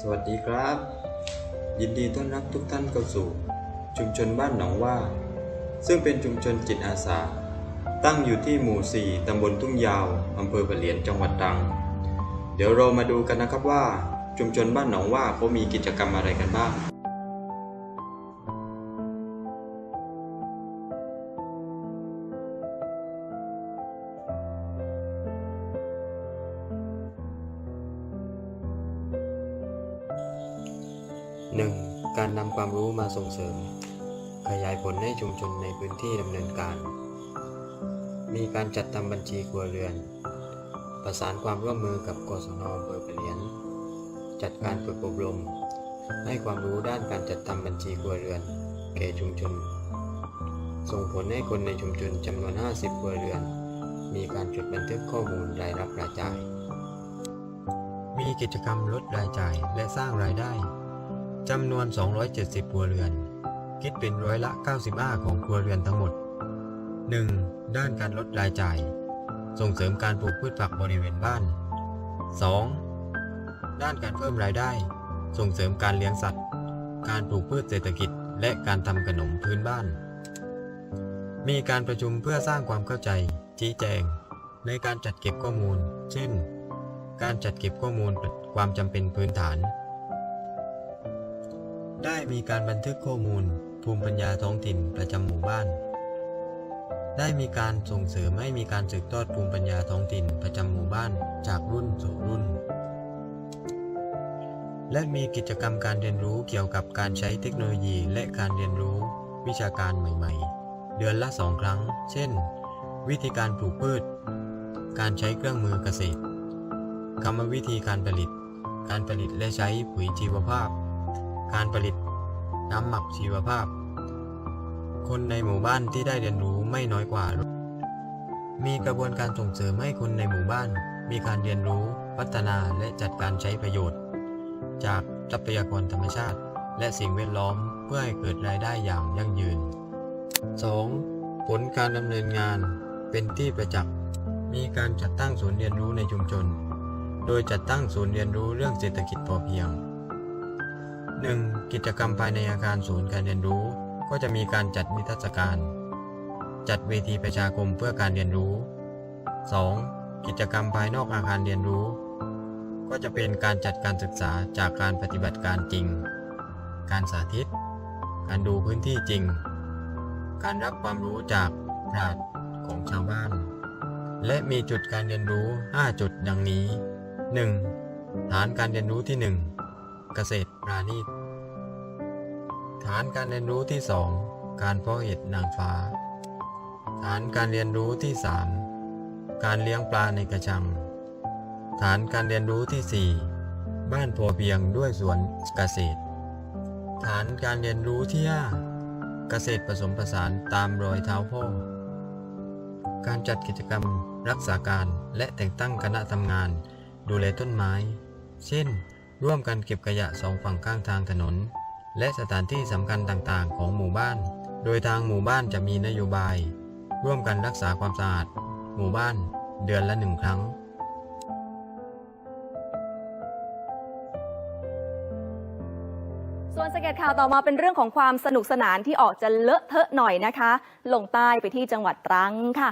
สวัสดีครับ ยินดีต้อนรับทุกท่านเข้าสู่ ชุมชนบ้านหนองว่า ซึ่งเป็นชุมชนจิตอาสา ตั้งอยู่ที่หมู่ 4 ตำบลทุ่งยาว อำเภอปะเหลียนจังหวัดตรัง เดี๋ยวเรามาดูกันนะครับว่า ชุมชนบ้านหนองว่าเขามีกิจกรรมอะไรกันบ้าง ความรู้มาส่งเสริม ขยายผลให้ชุมชนในพื้นที่ดำเนินการ มีการจัดทำบัญชีครัวเรือน ประสานความร่วมมือกับกศนอำเภอปะเหลียน จัดการฝึกอบรม ให้ความรู้ด้านการจัดทำบัญชีครัวเรือน แก่ชุมชน ส่งผลให้คนในชุมชนจำนวน 50 ครัวเรือน มีการจดบันทึกข้อมูลรายรับรายจ่าย มีกิจกรรมลดรายจ่ายและสร้างรายได้ จำนวน 270 ครัวเรือน คิดเป็นร้อยละ 95 ของครัวเรือนทั้งหมด 1. ด้านการลดรายจ่าย ส่งเสริมการปลูกพืชผักบริเวณบ้าน 2. ด้านการเพิ่มรายได้ ส่งเสริมการเลี้ยงสัตว์ การปลูกพืชเศรษฐกิจ และการทำขนมพื้นบ้าน มีการประชุมเพื่อสร้างความเข้าใจ ชี้แจง ในการจัดเก็บข้อมูล เช่น การจัดเก็บข้อมูลความจำเป็นพื้นฐาน ได้มีการบันทึกข้อมูล ภูมิปัญญาท้องถิ่นประจำหมู่บ้าน ได้มีการส่งเสริมให้มีการสืบทอดภูมิปัญญาท้องถิ่นประจำหมู่บ้านจากรุ่นสู่รุ่น และมีกิจกรรมการเรียนรู้เกี่ยวกับการใช้เทคโนโลยีและการเรียนรู้วิชาการใหม่ ๆ เดือนละสองครั้ง เช่น วิธีการปลูกพืช การใช้เครื่องมือเกษตรกรรมวิธีการผลิต การผลิตและใช้ปุ๋ยชีวภาพ การผลิตน้ำหมักชีวภาพ คนในหมู่บ้านที่ได้เรียนรู้ไม่น้อยกว่า มีกระบวนการส่งเสริมให้คนในหมู่บ้าน มีการเรียนรู้ พัฒนาและจัดการใช้ประโยชน์ จากทรัพยากรธรรมชาติ และสิ่งแวดล้อมเพื่อให้เกิดรายได้อย่างยั่งยืน 2. ผลการดำเนินงานเป็นที่ประจักษ์มีการจัดตั้งศูนย์เรียนรู้ในชุมชน โดยจัดตั้งศูนย์เรียนรู้เรื่องเศรษฐกิจพอเพียง 1. กิจกรรมภายในอาคารศูนย์การเรียนรู้ ก็จะมีการจัดนิทรรศการ จัดเวทีประชาคมเพื่อการเรียนรู้ 2. กิจกรรมภายนอกอาคารเรียนรู้ ก็จะเป็นการจัดการศึกษาจากการปฏิบัติการจริง การสาธิต การดูพื้นที่จริง การรับความรู้จากปราชญ์ของชาวบ้าน และมีจุดการเรียนรู้ 5 จุดดังนี้ 1. ฐานการเรียนรู้ที่ 1 เกษตรปราณีตฐานการเรียนรู้ที่ 2 การเพาะเห็ดนางฟ้า ฐานการเรียนรู้ที่ 3 การเลี้ยงปลาในกระชัง ฐานการเรียนรู้ที่ 4 บ้านพอเพียงด้วยสวนเกษตร ฐานการเรียนรู้ที่ 5 เกษตรผสมผสานตามรอยเท้าพ่อ การจัดกิจกรรมรักษาการและแต่งตั้งคณะทำงาน ดูแลต้นไม้ เช่น ร่วมกันเก็บขยะสองฝั่งข้างทางถนน และสถานที่สำคัญต่างๆ ของหมู่บ้าน โดยทางหมู่บ้านจะมีนโยบาย ร่วมกันรักษาความสะอาด หมู่บ้าน เดือนละหนึ่งครั้งส่วนสเก็ตข่าวต่อมาเป็นเรื่องของความสนุกสนานที่ออกจะเลอะเทอะหน่อยนะคะ ลงใต้ไปที่จังหวัดตรังค่ะ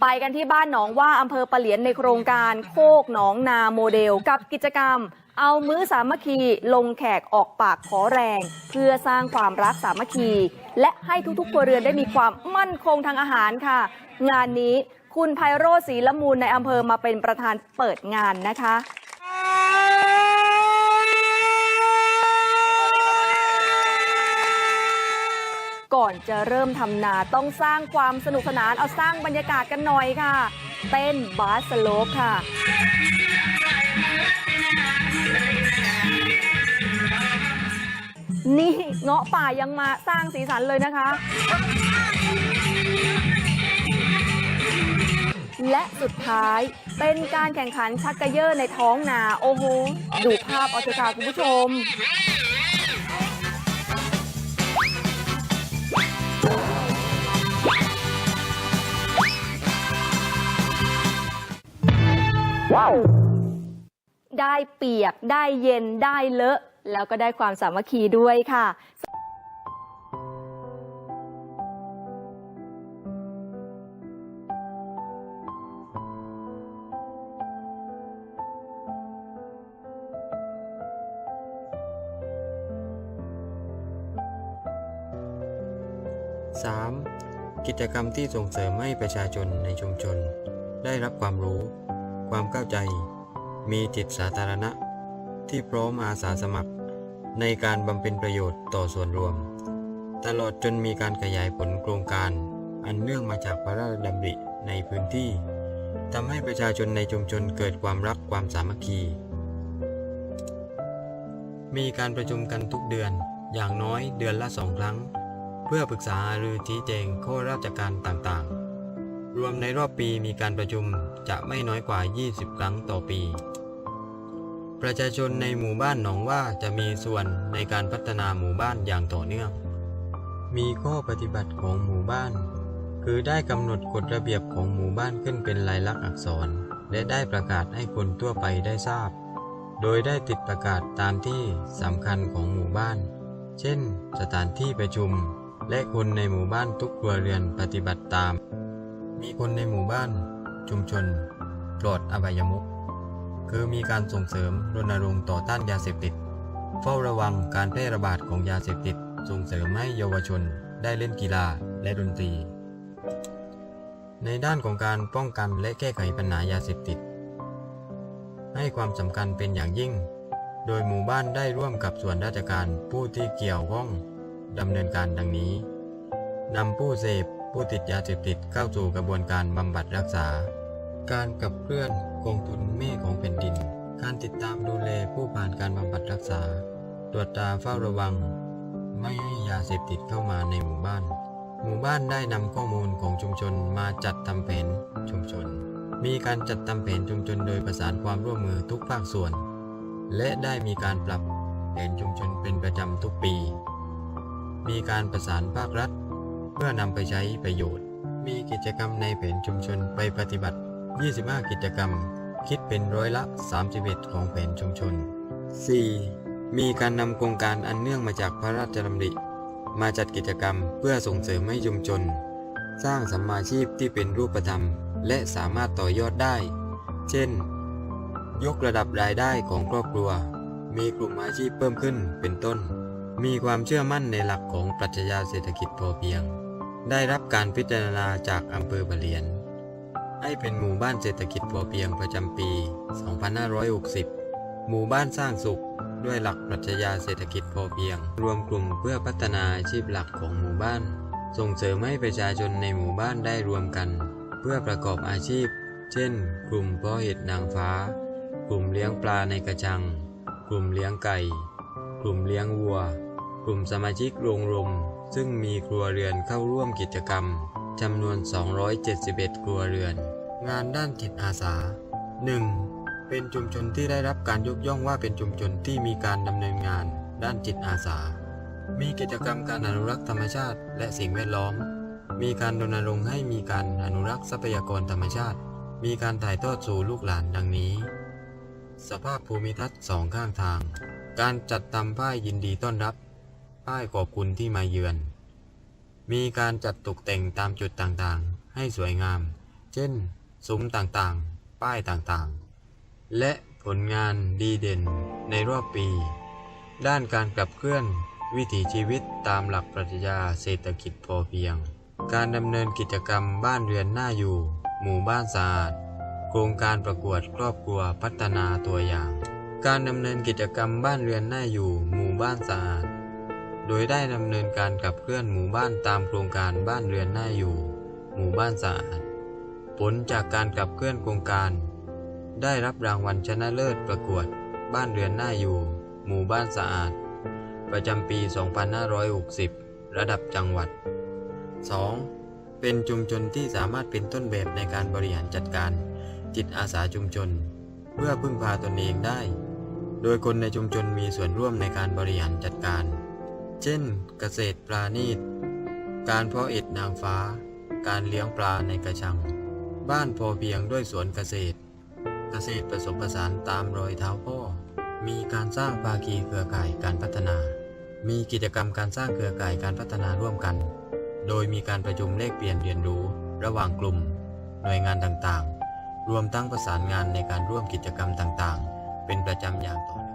ไปกันที่บ้านหนองว่าอำเภอปะเหลียนในโครงการโคกหนองนาโมเดล กับกิจกรรม เอามื้อสามัคคีลงแขกออกปากขอแรง เพื่อสร้างความรักสามัคคี และให้ทุกๆครัวเรือนได้มีความมั่นคงทางอาหารค่ะ งานนี้คุณไพโรจน์ศรีละมูลในอำเภอมาเป็นประธานเปิดงานนะคะ ก่อนจะเริ่มทำนาต้องสร้างความสนุกสนานเอาสร้างบรรยากาศกันหน่อยค่ะ เต้นบาสโลปค่ะนี่เงาะป่ายังมาสร้างสีสันเลยนะคะ และสุดท้ายเป็นการแข่งขันชักกระเยอะในท้องนา โอ้โห ดูภาพเอาเถอะค่ะคุณผู้ชม ได้เปียก ได้เย็น ได้เลอะ แล้วก็ได้ความสามัคคีด้วยค่ะ 3. กิจกรรมที่ส่งเสริมให้ประชาชนในชุมชน ได้รับความรู้ ความเข้าใจ มีจิตสาธารณะ ที่พร้อมอาสาสมัคร ในการบำเพ็ญประโยชน์ต่อส่วนรวม ตลอดจนมีการขยายผลโครงการ อันเนื่องมาจากพระราชดำริในพื้นที่ทำให้ประชาชนในชุมชนเกิดความรักความสามัคคี มีการประชุมกันทุกเดือนอย่างน้อยเดือนละสองครั้ง เพื่อปรึกษาหรือชี้แจงข้อราชการต่างๆ รวมในรอบปีมีการประชุมจะไม่น้อยกว่า 20 ครั้งต่อปี ประชาชนในหมู่บ้านหนองว่าจะมีส่วนในการพัฒนาหมู่บ้านอย่างต่อเนื่อง มีข้อปฏิบัติของหมู่บ้าน คือได้กำหนดกฎระเบียบของหมู่บ้านขึ้นเป็นลายลักษณ์อักษร และได้ประกาศให้คนทั่วไปได้ทราบ โดยได้ติดประกาศตามที่สำคัญของหมู่บ้าน เช่น สถานที่ประชุม และคนในหมู่บ้านทุกครัวเรือนปฏิบัติตาม มีคนในหมู่บ้าน ชุมชนปลอดอบายมุขคือมีการส่งเสริมรณรงค์ต่อต้านยาเสพติด เฝ้าระวังการแพร่ระบาดของยาเสพติด ส่งเสริมให้เยาวชนได้เล่นกีฬาและดนตรี ในด้านของการป้องกันและแก้ไขปัญหายาเสพติด ให้ความสำคัญเป็นอย่างยิ่ง โดยหมู่บ้านได้ร่วมกับส่วนราชการผู้ที่เกี่ยวข้องดำเนินการดังนี้นำผู้เสพ ผู้ติดยาเสพติดเข้าสู่กระบวนการบำบัดรักษา การกับเคลื่อนกองทุนเมฆของแผ่นดิน การติดตามดูแลผู้ผ่านการบำบัดรักษา ตรวจตาเฝ้าระวัง ไม่ให้ยาเสพติดเข้ามาในหมู่บ้าน หมู่บ้านได้นำข้อมูลของชุมชนมาจัดทำแผนชุมชน มีการจัดทำแผนชุมชนโดยประสานความร่วมมือทุกภาคส่วน และได้มีการปรับแผนชุมชนเป็นประจำทุกปี มีการประสานภาครัฐ เพื่อนำไปใช้ประโยชน์ มีกิจกรรมในแผนชุมชนไปปฏิบัติ 25 กิจกรรม คิดเป็นร้อยละ 31 ของแผนชุมชน 4. มีการนำโครงการอันเนื่องมาจากพระราชดำริ มาจัดกิจกรรมเพื่อส่งเสริมให้ชุมชน สร้างสัมมาชีพที่เป็นรูปธรรม และสามารถต่อยอดได้ เช่น ยกระดับรายได้ของครอบครัว มีกลุ่มอาชีพเพิ่มขึ้นเป็นต้น มีความเชื่อมั่นในหลักของปรัชญาเศรษฐกิจพอเพียง ได้รับการพิจารณาจากอำเภอบะเหลียน ให้เป็นหมู่บ้านเศรษฐกิจพอเพียงประจำปี 2560 หมู่บ้านสร้างสุขด้วยหลักปรัชญาเศรษฐกิจพอเพียง รวมกลุ่มเพื่อพัฒนาอาชีพหลักของหมู่บ้าน ส่งเสริมให้ประชาชนในหมู่บ้านได้รวมกัน เพื่อประกอบอาชีพ เช่น กลุ่มเพาะเห็ดนางฟ้า กลุ่มเลี้ยงปลาในกระชัง กลุ่มเลี้ยงไก่ กลุ่มเลี้ยงวัว ลุ่มสมาชิกโรงรม ซึ่งมีครัวเรือนเข้าร่วมกิจกรรมจำนวน 271 ครัวเรือน งานด้านจิตอาสา 1. เป็นชุมชนที่ได้รับการยกย่องว่าเป็นชุมชนที่มีการดำเนินงานด้านจิตอาสา มีกิจกรรมการอนุรักษ์ธรรมชาติและสิ่งแวดล้อม มีการรณรงค์ให้มีการอนุรักษ์ทรัพยากรธรรมชาติ มีการถ่ายทอดสู่ลูกหลานดังนี้ สภาพภูมิทัศน์สองข้างทาง การจัดทำป้ายยินดีต้อนรับ ป้ายขอบคุณที่มาเยือน มีการจัดตกแต่งตามจุดต่างๆ ให้สวยงาม เช่น ซุ้มต่างๆ ป้ายต่างๆ และผลงานดีเด่นในรอบปี ด้านการขับเคลื่อนวิถีชีวิตตามหลักปรัชญาเศรษฐกิจพอเพียง การดำเนินกิจกรรมบ้านเรือนน่าอยู่ หมู่บ้านสะอาด โครงการประกวดครอบครัวพัฒนาตัวอย่าง การดำเนินกิจกรรมบ้านเรือนน่าอยู่ หมู่บ้านสะอาด โดยได้ดำเนินการขับเคลื่อนหมู่บ้านตามโครงการบ้านเรือนน่าอยู่ หมู่บ้านสะอาด ผลจากการขับเคลื่อนโครงการ ได้รับรางวัลชนะเลิศประกวด บ้านเรือนน่าอยู่ หมู่บ้านสะอาด ประจำปี 2560 ระดับจังหวัด 2. เป็นชุมชนที่สามารถเป็นต้นแบบในการบริหารจัดการ จิตอาสาชุมชน เพื่อพึ่งพาตนเองได้ โดยคนในชุมชนมีส่วนร่วมในการบริหารจัดการ เช่น เกษตรปลาณีต การเพาะเอ็ดนางฟ้า การเลี้ยงปลาในกระชัง บ้านพอเพียงด้วยสวนเกษตร เกษตรผสมผสานตามรอยเท้าพ่อ มีการสร้างภาคีเครือข่ายการพัฒนา มีกิจกรรมการสร้างเครือข่ายการพัฒนาร่วมกัน โดยมีการประชุมแลกเปลี่ยนเรียนรู้ ระหว่างกลุ่ม หน่วยงานต่างๆ รวมทั้งประสานงานในการร่วมกิจกรรมต่างๆ เป็นประจำอย่างต่อเนื่อง